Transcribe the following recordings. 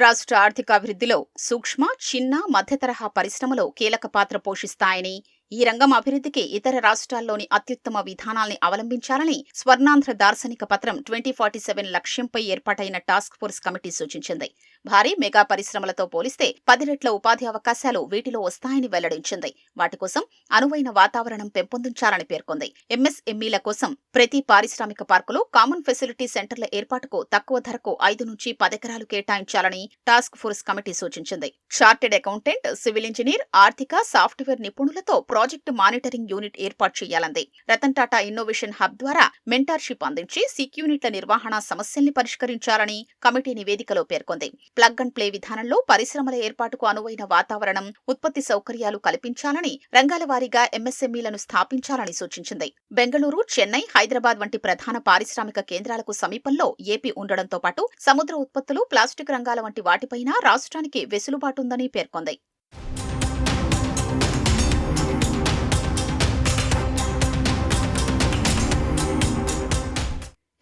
రాష్ట్ర ఆర్థికాభివృద్ధిలో సూక్ష్మ చిన్న మధ్యతరహా పరిశ్రమలు కీలక పాత్ర పోషిస్తాయని ఈ రంగం అభివృద్ధికి ఇతర రాష్ట్రాల్లోని అత్యుత్తమ విధానాల్ని అవలంబించాలని స్వర్ణాంధ్ర దార్శనిక పత్రం ట్వంటీ ఫార్టీ సెవెన్ లక్ష్యంపై ఏర్పాటైన టాస్క్ ఫోర్స్ కమిటీ సూచించింది. భారీ మెగా పరిశ్రమలతో పోలిస్తే పది రెట్ల ఉపాధి అవకాశాలు వీటిలో వస్తాయని వెల్లడించింది. వాటి కోసం అనువైన వాతావరణం పెంపొందించాలని పేర్కొంది. ఎంఎస్ఎంఈల కోసం ప్రతి పారిశ్రామిక పార్కులో కామన్ ఫెసిలిటీ సెంటర్ల ఏర్పాటుకు తక్కువ ధరకు ఐదు నుంచి పదెకరాలు కేటాయించాలని టాస్క్ ఫోర్స్ కమిటీ సూచించింది. చార్టెడ్ అకౌంటెంట్ సివిల్ ఇంజనీర్ ఆర్థిక సాఫ్ట్వేర్ నిపుణులతో ప్రాజెక్టు మానిటరింగ్ యూనిట్ ఏర్పాటు చేయాలంది. రతన్ టాటా ఇన్నోవేషన్ హబ్ ద్వారా మెంటార్షిప్ అందించి సిక్ యూనిట్ల నిర్వహణ సమస్యల్ని పరిష్కరించాలని కమిటీ నివేదికలో పేర్కొంది. ప్లగ్ అండ్ ప్లే విధానంలో పరిశ్రమల ఏర్పాటుకు అనువైన వాతావరణం ఉత్పత్తి సౌకర్యాలు కల్పించాలని రంగాల వారీగా ఎంఎస్ఎంఈలను స్థాపించాలని సూచించింది. బెంగళూరు చెన్నై హైదరాబాద్ వంటి ప్రధాన పారిశ్రామిక కేంద్రాలకు సమీపంలో ఏపీ ఉండడంతో పాటు సముద్ర ఉత్పత్తులు ప్లాస్టిక్ రంగాల వంటి వాటిపైన రాష్ట్రానికి వెసులుబాటుందని పేర్కొంది.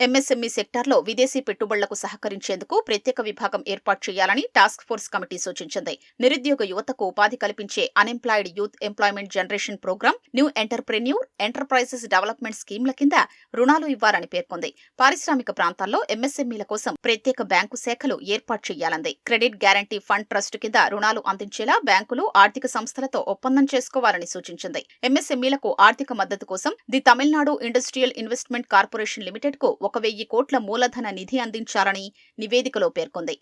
ఎంఎస్ఎంఈ సెక్టార్లో విదేశీ పెట్టుబడులకు సహకరించేందుకు ప్రత్యేక విభాగం ఏర్పాటు చేయాలని టాస్క్ ఫోర్స్ కమిటీ సూచించింది. నిరుద్యోగ యువతకు ఉపాధి కల్పించే unemployed youth employment generation programme new entrepreneur enterprises development స్కీమ్ల కింద రుణాలు ఇవ్వాలని పేర్కొంది. పారిశ్రామిక ప్రాంతాల్లో ఎంఎస్ఎంఈల కోసం ప్రత్యేక బ్యాంకు శాఖలు ఏర్పాటు చేయాలంది. క్రెడిట్ గ్యారంటీ ఫండ్ ట్రస్ట్ కింద రుణాలు అందించేలా బ్యాంకులు ఆర్థిక సంస్థలతో ఒప్పందం చేసుకోవాలని సూచించింది. ఎంఎస్ఎంఈలకు ఆర్థిక మద్దతు కోసం the Tamil Nadu industrial investment corporation లిమిటెడ్కు ఒక వెయ్యి కోట్ల మూలధన నిధి అందించారని నివేదికలో పేర్కొంది.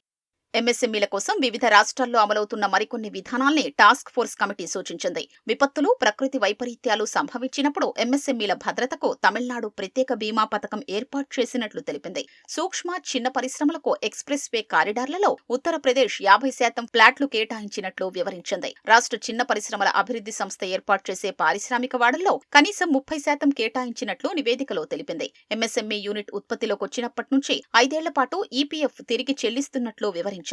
ఎంఎస్ఎంఈల కోసం వివిధ రాష్ట్రాల్లో అమలవుతున్న మరికొన్ని విధానాల్ని టాస్క్ ఫోర్స్ కమిటీ సూచించింది. విపత్తులు ప్రకృతి వైపరీత్యాలు సంభవించినప్పుడు ఎంఎస్ఎంఈల భద్రతకు తమిళనాడు ప్రత్యేక బీమా పథకం ఏర్పాటు చేసినట్లు తెలిపింది. సూక్ష్మ చిన్న పరిశ్రమలకు ఎక్స్ప్రెస్ వే కారిడార్లలో ఉత్తరప్రదేశ్ యాభై శాతం ఫ్లాట్లు కేటాయించినట్లు వివరించింది. రాష్ట్ర చిన్న పరిశ్రమల అభివృద్ధి సంస్థ ఏర్పాటు చేసే పారిశ్రామిక వాడల్లో కనీసం ముప్పై శాతం కేటాయించినట్లు నివేదికలో తెలిపింది. ఎంఎస్ఎంఈ యూనిట్ ఉత్పత్తిలోకి వచ్చినప్పటి నుంచి ఐదేళ్ళ పాటు ఈపీఎఫ్ తిరిగి చెల్లిస్తున్నట్లు వివరించింది.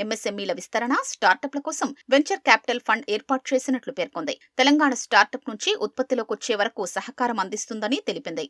ఎంఎస్ఎంఈల విస్తరణ స్టార్టప్ల కోసం వెంచర్ క్యాపిటల్ ఫండ్ ఏర్పాటు చేసినట్లు పేర్కొంది. తెలంగాణ స్టార్టప్ నుంచి ఉత్పత్తిలోకి వచ్చే వరకు సహకారం అందిస్తుందని తెలిపింది.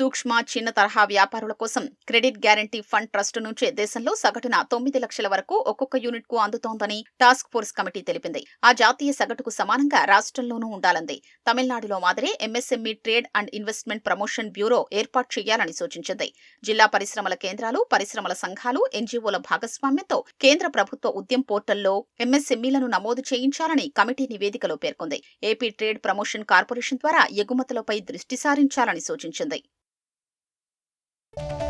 సూక్ష్మ చిన్న తరహా వ్యాపారుల కోసం క్రెడిట్ గ్యారంటీ ఫండ్ ట్రస్ట్ నుంచే దేశంలో సగటున తొమ్మిది లక్షల వరకు ఒక్కొక్క యూనిట్కు అందుతోందని టాస్క్ ఫోర్స్ కమిటీ తెలిపింది. ఆ జాతీయ సగటుకు సమానంగా రాష్ట్రంలోనూ ఉండాలంది. తమిళనాడులో మాదిరే MSME trade and investment promotion bureau ఏర్పాటు చేయాలని సూచించింది. జిల్లా పరిశ్రమల కేంద్రాలు పరిశ్రమల సంఘాలు ఎన్జీఓల భాగస్వామ్యంతో కేంద్ర ప్రభుత్వ ఉద్యం పోర్టల్లో ఎంఎస్ఎంఈలను నమోదు చేయించాలని కమిటీ నివేదికలో పేర్కొంది. ఏపీ ట్రేడ్ ప్రమోషన్ కార్పొరేషన్ ద్వారా ఎగుమతులపై దృష్టి సారించాలని సూచించింది. you